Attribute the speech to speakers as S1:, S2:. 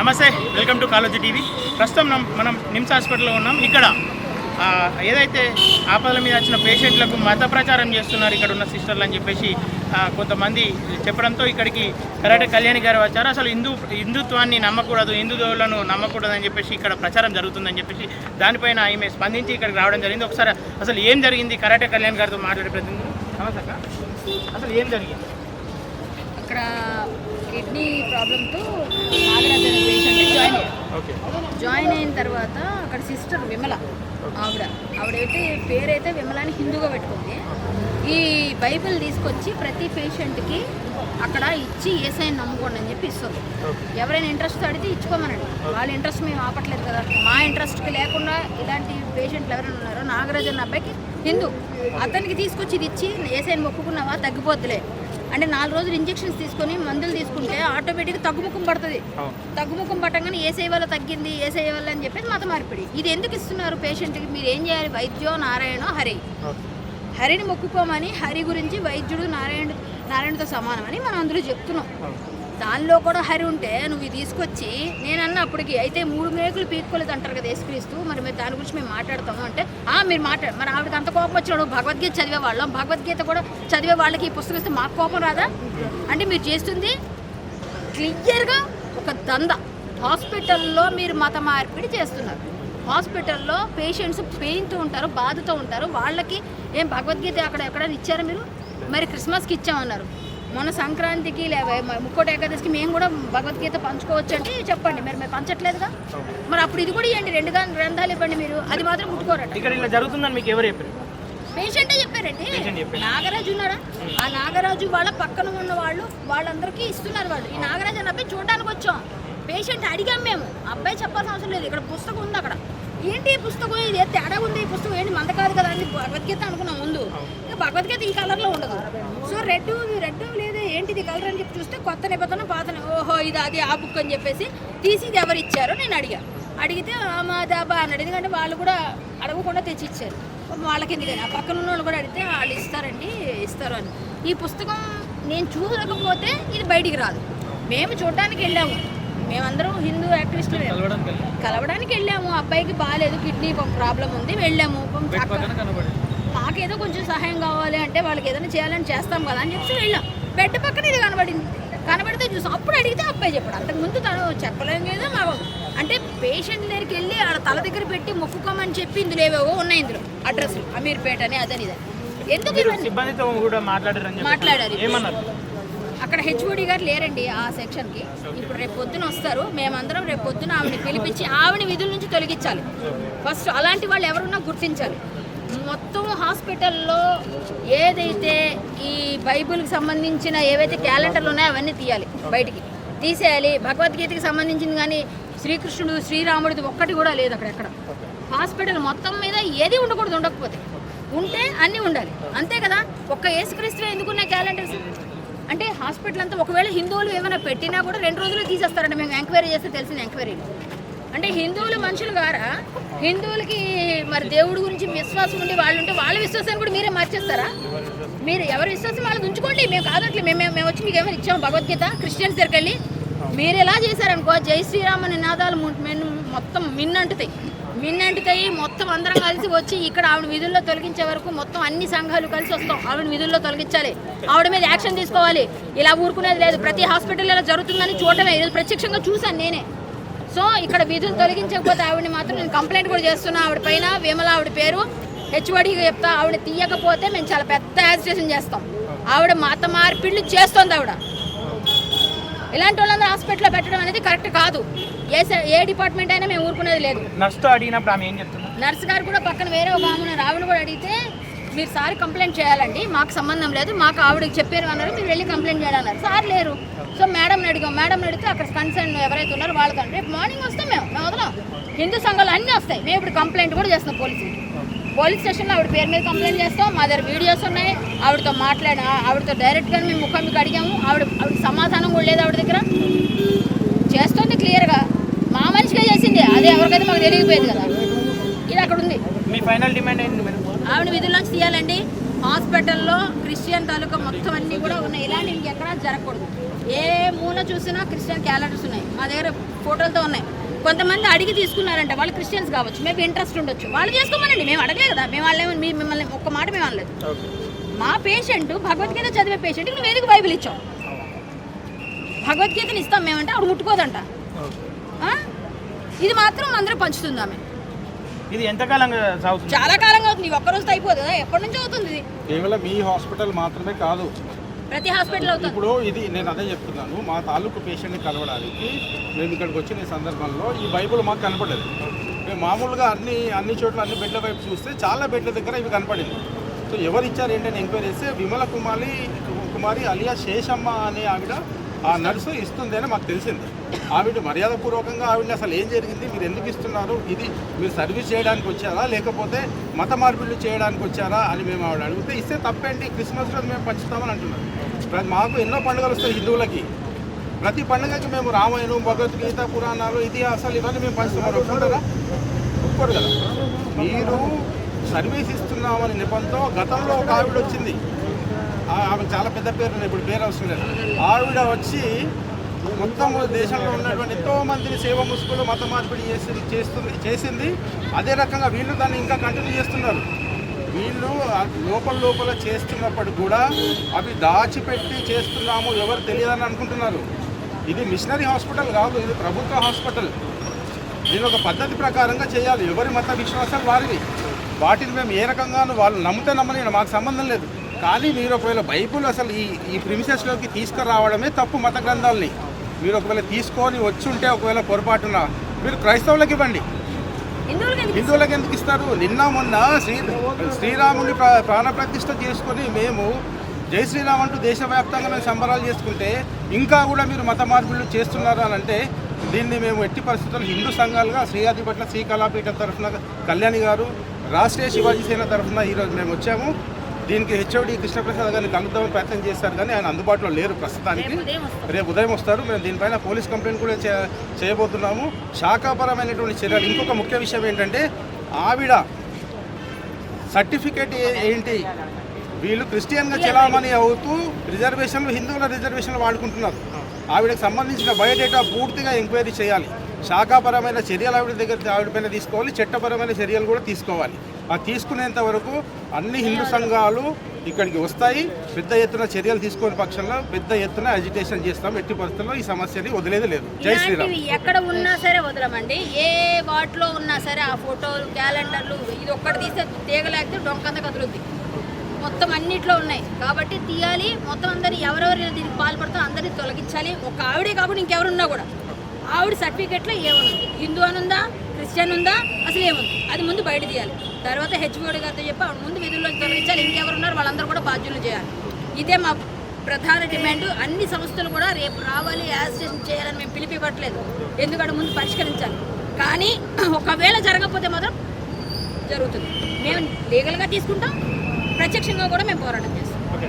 S1: నమస్తే welcome to college TV. ప్రస్తుతం మనం- నిమ్స్ హాస్పిటల్లో ఉన్నాం. ఇక్కడ ఏదైతే ఆపదల మీద వచ్చిన పేషెంట్లకు మత ప్రచారం చేస్తున్నారు ఇక్కడ ఉన్న సిస్టర్లు అని చెప్పేసి కొంతమంది చెప్పడంతో ఇక్కడికి కరాటే కళ్యాణి గారు వచ్చారు. అసలు హిందూ హిందుత్వాన్ని నమ్మకూడదు హిందూ నమ్మకూడదు అని చెప్పేసి ఇక్కడ ప్రచారం జరుగుతుందని చెప్పేసి దానిపైన ఈమె స్పందించి ఇక్కడికి రావడం జరిగింది. ఒకసారి అసలు ఏం జరిగింది? కరాటే కళ్యాణ్ గారితో మాట్లాడే ప్రతినిధి. నమస్తే అక్క. అసలు ఏం జరిగింది?
S2: అక్కడ కిడ్నీ ప్రాబ్లంతో నాగరాజ్ అనే పేషెంట్ జాయిన్ జాయిన్ అయిన తర్వాత అక్కడ సిస్టర్ విమల ఆవిడ. ఆవిడైతే పేరైతే విమల అని హిందూగా పెట్టుకుంది. ఈ బైబిల్ తీసుకొచ్చి ప్రతి పేషెంట్కి అక్కడ ఇచ్చి ఏసైని నమ్ముకోండి అని చెప్పి ఇస్తుంది. ఎవరైనా ఇంట్రెస్ట్ అడిగితే ఇచ్చుకోమనండి. వాళ్ళ ఇంట్రెస్ట్ మేము ఆపట్లేదు కదా. మా ఇంట్రెస్ట్కి లేకుండా ఇలాంటి పేషెంట్లు ఎవరైనా ఉన్నారో నాగరాజు అన్న అబ్బాయికి హిందూ. అతనికి తీసుకొచ్చి ఇది ఇచ్చి ఏసైని మొక్కుకున్నావా? తగ్గిపోద్దులే. అంటే నాలుగు రోజులు ఇంజెక్షన్స్ తీసుకొని మందులు తీసుకుంటే ఆటోమేటిక్గా తగ్గుముఖం పడుతుంది. తగ్గుముఖం పట్టంగానే ఏ వల్ల తగ్గింది ఏ వల్ల అని చెప్పేసి మత మార్పిడి ఇది ఎందుకు ఇస్తున్నారు పేషెంట్కి? మీరు ఏం చేయాలి? వైద్యో నారాయణ హరి? హరిని మొక్కుకోమని హరి గురించి వైద్యుడు నారాయణ నారాయణతో సమానమని మనం అందరూ చెప్తున్నాం. దానిలో కూడా హరి ఉంటే నువ్వు ఇది తీసుకొచ్చి నేను అన్న అప్పటికి అయితే మూడు మేకులు పీక్కోలేదు అంటారు కదా యేసుక్రీస్తు. మరి మేము దాని గురించి మేము మాట్లాడతాము అంటే ఆ మీరు మాట్లాడు మరి ఆవిడకి అంత కోపం వచ్చినాడు భగవద్గీత చదివే వాళ్ళం. భగవద్గీత కూడా చదివే వాళ్ళకి ఈ పుస్తకం ఇస్తే మాకు కోపం రాదా? అంటే మీరు చేస్తుంది క్లియర్గా ఒక దంద. హాస్పిటల్లో మీరు మత మార్పిడి చేస్తున్నారు. హాస్పిటల్లో పేషెంట్స్ పెయిన్తో ఉంటారు బాధతో ఉంటారు. వాళ్ళకి ఏం భగవద్గీత అక్కడ ఎక్కడైనా ఇచ్చారా మీరు? మరి క్రిస్మస్కి ఇచ్చామన్నారు. మొన్న సంక్రాంతికి లేదా ముక్కోటి ఏకాదశికి మేము కూడా భగవద్గీత పంచుకోవచ్చు అంటే చెప్పండి. మరి మీరు పంచట్లేదుగా? మరి అప్పుడు ఇది కూడా ఇవ్వండి రెండు గ్రంథాలు ఇవ్వండి మీరు. అది మాత్రం ముట్టుకోరండి.
S1: ఇక్కడ ఇలా జరుగుతుందని మీకు ఎవరు చెప్పారు?
S2: పేషెంటే చెప్పారండి. నాగరాజు ఉన్నారా ఆ నాగరాజు వాళ్ళ పక్కన ఉన్న వాళ్ళు వాళ్ళందరికీ ఇస్తున్నారు వాళ్ళు. ఈ నాగరాజు అన్న అబ్బాయి చూడడానికి వచ్చాం. పేషెంట్ అడిగాం మేము. అబ్బాయి చెప్పాల్సిన అవసరం లేదు. ఇక్కడ పుస్తకం ఉంది అక్కడ. ఏంటి ఈ పుస్తకం? ఇది తేడా ఉంది. మంద కాదు కదా అని భగవద్గీత అనుకున్నాం ముందు. భగవద్గీత ఈ కలర్లో ఉండదు. సో రెడ్ రెడ్ లేదు ఏంటిది కలర్ అని చెప్పి చూస్తే కొత్త నిబంధన పాత ఓహో ఇది అది ఆ బుక్ అని చెప్పేసి తీసి ఇది ఎవరు ఇచ్చారో నేను అడిగా. అడిగితే మా దాబా అన్నాడు ఎందుకంటే వాళ్ళు కూడా అడగకుండా తెచ్చి ఇచ్చారు వాళ్ళకి ఎందుకని? ఆ పక్కన ఉన్న వాళ్ళు కూడా అడిగితే వాళ్ళు ఇస్తారండి ఇస్తారు అని. ఈ పుస్తకం నేను చూడకపోతే ఇది బయటికి రాదు. మేము చూడడానికి వెళ్ళాము. మేమందరం హిందూ యాక్టివిస్టులు కలవడానికి వెళ్ళాము. అబ్బాయికి బాగాలేదు కిడ్నీ ప్రాబ్లం ఉంది వెళ్ళాము. మాకేదో కొంచెం సహాయం కావాలి అంటే వాళ్ళకి ఏదైనా చేయాలని చేస్తాం కదా అని చెప్పి వెళ్ళాం. బెడ్ పక్కన ఇది కనబడింది. కనబడితే చూసాం. అప్పుడు అడిగితే అబ్బాయి చెప్పాడు. అంతకుముందు తను చెప్పలేం కదా మాకు అంటే పేషెంట్ దగ్గరికి వెళ్ళి ఆడ తల దగ్గర పెట్టి మొక్కుకోమని చెప్పి ఇందులో ఏవేవో ఉన్నాయి ఇందులో. అడ్రస్ అమీర్పేట అని అదని ఇదని. ఎందుకు మాట్లాడారు. అక్కడ హెచ్ఓడి గారు లేరండి ఆ సెక్షన్కి. ఇప్పుడు రేపు పొద్దున వస్తారు. మేమందరం రేపు పొద్దున ఆవిడని పిలిపించి ఆవిడ విధుల నుంచి తొలగించాలి. ఫస్ట్ అలాంటి వాళ్ళు ఎవరున్నా గుర్తించాలి. మొత్తం హాస్పిటల్లో ఏదైతే ఈ బైబిల్కి సంబంధించిన ఏవైతే క్యాలెండర్లు ఉన్నాయో అవన్నీ తీయాలి బయటికి. తీసేయాలి. భగవద్గీతకి సంబంధించింది కానీ శ్రీకృష్ణుడు శ్రీరాముడిది ఒక్కటి కూడా లేదు అక్కడ ఎక్కడ. హాస్పిటల్ మొత్తం మీద ఏది ఉండకూడదు ఉండకపోతే. ఉంటే అన్నీ ఉండాలి. అంతే కదా? ఒక్క ఏసుక్రీస్తువే ఎందుకున్నాయి క్యాలెండర్స్? అంటే హాస్పిటల్ అంతా ఒకవేళ హిందువులు ఏమైనా పెట్టినా కూడా రెండు రోజులు తీసేస్తారంట. మేము ఎంక్వైరీ చేస్తే తెలిసిన ఎంక్వైరీ. అంటే హిందువులు మనుషులు గారా హిందువులకి మరి దేవుడి గురించి విశ్వాసం ఉండి వాళ్ళు ఉంటే వాళ్ళ విశ్వాసాన్ని కూడా మీరే మార్చేస్తారా? మీరు ఎవరి విశ్వాసం వాళ్ళని ఉంచుకోండి. మేము కాదట్లే. మేము మేము వచ్చి మీకు ఏమైనా ఇచ్చాము? భగవద్గీత క్రిస్టియన్స్ దగ్గరికి వెళ్ళి. మీరు ఎలా చేశారనుకో జై శ్రీరామ నినాదాలు ము- మెన్ మొత్తం మిన్నంటుతాయి. మిన్నంటుతాయి మొత్తం అందరం కలిసి వచ్చి ఇక్కడ ఆవిడ విధుల్లో తొలగించే వరకు మొత్తం అన్ని సంఘాలు కలిసి వస్తాం. ఆవిడ విధుల్లో తొలగించాలి. ఆవిడ మీద యాక్షన్ తీసుకోవాలి. ఇలా ఊరుకునేది లేదు. ప్రతి హాస్పిటల్ ఇలా జరుగుతుందని చూడటమే. ఈరోజు ప్రత్యక్షంగా చూశాను నేనే. సో ఇక్కడ విధులు తొలగించకపోతే ఆవిడని మాత్రం నేను కంప్లైంట్ కూడా చేస్తున్నా. ఆవిడ పైన విమల ఆవిడ పేరు. హెచ్ఓడిగా చెప్తా ఆవిడ తీయకపోతే మేము చాలా పెద్ద యాజిటేషన్ చేస్తాం. ఆవిడ మత మార్పిళ్ళు చేస్తుంది ఆవిడ. ఇలాంటి వాళ్ళందరూ హాస్పిటల్లో పెట్టడం అనేది కరెక్ట్ కాదు. ఏ ఏ డిపార్ట్మెంట్ అయినా మేము ఊరుకునేది లేదు.
S1: నర్స్తో అడిగినప్పుడు ఆమె ఏం చెప్తున్నారు
S2: నర్స్ గారు కూడా పక్కన వేరే ఒక ఆమె. ఆవిడ కూడా అడిగితే మీరు సార్ కంప్లైంట్ చేయాలండి మాకు సంబంధం లేదు మాకు ఆవిడకి చెప్పారు అన్నారు మీరు వెళ్ళి కంప్లైంట్ చేయాలన్నారు సార్ లేరు. సో మేడం అడిగాం. మేడం అడిగితే అక్కడ కన్సర్న్ ఎవరైతే ఉన్నారో వాళ్ళతో రేపు మార్నింగ్ వస్తాం మేము మేము వదలం. హిందూ సంఘాలు అన్నీ వస్తాయి. మేము ఇప్పుడు కంప్లైంట్ కూడా చేస్తాం పోలీసులకి. పోలీస్ స్టేషన్లో ఆవిడ పేరు మీద కంప్లైంట్ చేస్తాం. మా దగ్గర వీడియోస్ ఉన్నాయి. ఆవిడతో మాట్లాడిన ఆవిడతో డైరెక్ట్గా మేము ముఖం మీకు అడిగాము. ఆవిడ ఆవిడ సమాధానం కూడా లేదు ఆవిడ దగ్గర. చేస్తుంది క్లియర్గా మా మనిషిగా చేసింది. అదే ఎవరికైతే మాకు తెలియకపోయేది కదా. ఇది అక్కడ ఉంది.
S1: మీ ఫైనల్ డిమాండ్
S2: ఆవిడ విధుల్లోంచి తీయాలండి. హాస్పిటల్లో క్రిస్టియన్ తాలూకా మొత్తం అన్నీ కూడా ఉన్నాయి. ఇలాంటివి ఇంకెక్కడా జరగకూడదు. ఏ మూల చూసినా క్రిస్టియన్ క్యాలెండర్స్ ఉన్నాయి. మా దగ్గర ఫోటోలతో ఉన్నాయి. కొంతమంది అడిగి తీసుకున్నారంటే వాళ్ళు క్రిస్టియన్స్ కావచ్చు మేబీ ఇంట్రెస్ట్ ఉండొచ్చు. వాళ్ళు చేసుకోమనండి మేము అడగలే కదా మేము వాళ్ళేమో మీ మిమ్మల్ని ఒక్క మాట మేము అనలేదు.
S1: ఓకే.
S2: మా పేషెంట్ భగవద్గీత చదివే పేషెంట్కి నువ్వు ఎందుకు బైబిల్ ఇచ్చావు భగవద్గీతని ఇస్తాం మేమంటే ఆవిడ ముట్టుకోదంట? ఇది మాత్రం అందరూ పంచుతుంది ఆమె.
S1: ఇది ఎంతకాలంగా సాగుతుంది?
S2: చాలా కాలంగా అవుతుంది ఈ ఒక్క రోజుతో అయిపోదు కదా ఎప్పటి నుంచో అవుతుంది ఇది.
S3: కేవలం మీ హాస్పిటల్ మాత్రమే కాదు
S2: ప్రతి హాస్పిటల్ అవుతుంది.
S3: ఇప్పుడు ఇది నేను అదే చెప్తున్నాను. మా తాలూకు పేషెంట్ని కలవడానికి మేము ఇక్కడికి వచ్చిన సందర్భంలో ఈ బైబుల్ మాకు కనపడలేదు. మేము మామూలుగా అన్ని అన్ని చోట్ల అన్ని బెడ్ల వైపు చూస్తే చాలా బెడ్ల దగ్గర ఇవి కనపడింది. సో ఎవరు ఇచ్చారు ఏంటని ఎంక్వైరీ చేస్తే విమల కుమారి కుమారి అలియా శేషమ్మ అనే ఆవిడ ఆ నర్సు ఇస్తుంది అని మాకు తెలిసింది. ఆవిడ మర్యాదపూర్వకంగా ఆవిడని అసలు ఏం జరిగింది? మీరు ఎందుకు ఇస్తున్నారు? ఇది మీరు సర్వీస్ చేయడానికి వచ్చారా? లేకపోతే మత మార్పిడులు చేయడానికి వచ్చారా? అని మేము ఆవిడ అడిగితే ఇస్తే తప్పేంటి? క్రిస్మస్ రోజు మేము పంచుతామని అంటున్నారు. మాకు ఎన్నో పండుగలు వస్తాయి హిందువులకి. ప్రతి పండుగకి మేము రామాయణం భగవద్గీత పురాణాలు ఇతిహాసాలు ఇవన్నీ మేము పంచుతామని ఒప్పుకుంటారా ఒప్పుకోరు కదా. మీరు సర్వీస్ ఇస్తున్నామని నెపంతో గతంలో ఒక ఆవిడ వచ్చింది. ఆమె చాలా పెద్ద పేరు ఇప్పుడు పేరు అవసరం లేదు. ఆవిడ వచ్చి మొత్తం దేశంలో ఉన్నటువంటి ఎంతో మందిని సేవ ముసుగులు మత మార్పిడి చేసి చేస్తుంది చేసింది. అదే రకంగా వీళ్ళు దాన్ని ఇంకా కంటిన్యూ చేస్తున్నారు. వీళ్ళు లోపల లోపల చేస్తున్నప్పుడు కూడా అవి దాచిపెట్టి చేస్తున్నాము ఎవరు తెలియదని అనుకుంటున్నారు. ఇది మిషనరీ హాస్పిటల్ కాదు ఇది ప్రభుత్వ హాస్పిటల్. దీని ఒక పద్ధతి ప్రకారంగా చేయాలి. ఎవరి మత విశ్వాసాలు వారివి. వాటిని మేము ఏ రకంగానూ వాళ్ళు నమ్మితే నమ్మలేను మాకు సంబంధం లేదు. కానీ మీరు ఒకవేళ బైబుల్ అసలు ఈ ఈ ప్రిమిసెస్లోకి తీసుకురావడమే తప్పు మత గ్రంథాలని. మీరు ఒకవేళ తీసుకొని వచ్చి ఉంటే ఒకవేళ పొరపాటున మీరు క్రైస్తవులకు ఇవ్వండి.
S2: హిందువులకి ఎందుకు
S3: ఇస్తారు? నిన్న మొన్న శ్రీ శ్రీరాముని ప్ర- ప్రాణప్రతిష్ఠ చేసుకొని మేము జై శ్రీరామ్ అంటూ దేశవ్యాప్తంగా మేము సంబరాలు చేసుకుంటే ఇంకా కూడా మీరు మత మార్పులు చేస్తున్నారు అని అంటే దీన్ని మేము ఎట్టి పరిస్థితుల్లో హిందూ సంఘాలుగా శ్రీయాది పట్ల శ్రీ కళాపీఠం తరఫున కళ్యాణి గారు రాష్ట్రీయ శివాజీ సేన తరఫున ఈరోజు మేము వచ్చాము. దీనికి హెచ్ఓడి కృష్ణప్రసాద్ గారిని కలుద్దామని ప్రయత్నం చేస్తారు కానీ ఆయన అందుబాటులో లేరు ప్రస్తుతానికి.
S2: రేపు ఉదయం
S3: వస్తారు. మేము దీనిపైన పోలీస్ కంప్లైంట్ కూడా చేయబోతున్నాము. శాఖాపరమైనటువంటి చర్యలు. ఇంకొక ముఖ్య విషయం ఏంటంటే ఆవిడ సర్టిఫికేట్ ఏంటి? వీళ్ళు క్రిస్టియన్గా చెలామణి అవుతూ రిజర్వేషన్లు హిందువుల రిజర్వేషన్లు వాడుకుంటున్నారు. ఆవిడకి సంబంధించిన బయోడేటా పూర్తిగా ఎంక్వైరీ చేయాలి. శాఖాపరమైన చర్యలు ఆవిడ దగ్గర ఆవిడపైన తీసుకోవాలి చట్టపరమైన చర్యలు కూడా తీసుకోవాలి. ఆ తీసుకునేంత వరకు అన్ని హిందూ సంఘాలు ఇక్కడికి వస్తాయి. పెద్ద ఎత్తున చర్యలు తీసుకునే పక్షంలో పెద్ద ఎత్తున అజిటేషన్ చేస్తాం. ఎట్టి పరిస్థితుల్లో ఈ సమస్యని వదిలేదు లేదు. జై శ్రీరామ్.
S2: ఎక్కడ ఉన్నా సరే వదలమండి. ఏ వాటిలో ఉన్నా సరే ఆ ఫోటోలు క్యాలెండర్లు ఇది ఒక్కటి తీస్తే తీగలేకపోతే డొంకంత కదులుద్ది. మొత్తం అన్నిట్లో ఉన్నాయి. కాబట్టి తీయాలి. మొత్తం అందరినీ ఎవరెవరు దీనికి పాల్పడతారో అందరినీ తొలగించాలి. ఒక ఆవిడే కాకుండా ఇంకెవరున్నా కూడా. ఆవిడ సర్టిఫికెట్లో ఏముంది? హిందూ అని ఉందా క్రిస్టియన్ ఉందా? అసలు ఏముంది? అది ముందు బయట తీయాలి. తర్వాత హెచ్ఓడి గారితో చెప్పి ఆవిడ ముందు విధుల్లో తొలగించాలి. ఇంకెవరున్నారు వాళ్ళందరూ కూడా బాధ్యులు చేయాలి. ఇదే మా ప్రధాన డిమాండ్. అన్ని సంస్థలు కూడా రేపు రావాలి యాజిటేషన్ చేయాలని మేము పిలిపివ్వట్లేదు. ఎందుకంటే ముందు పరిష్కరించాలి? కానీ ఒకవేళ జరగకపోతే మాత్రం జరుగుతుంది. మేము లీగల్గా తీసుకుంటాం. ప్రత్యక్షంగా కూడా మేము పోరాటం చేస్తాం.
S1: ఓకే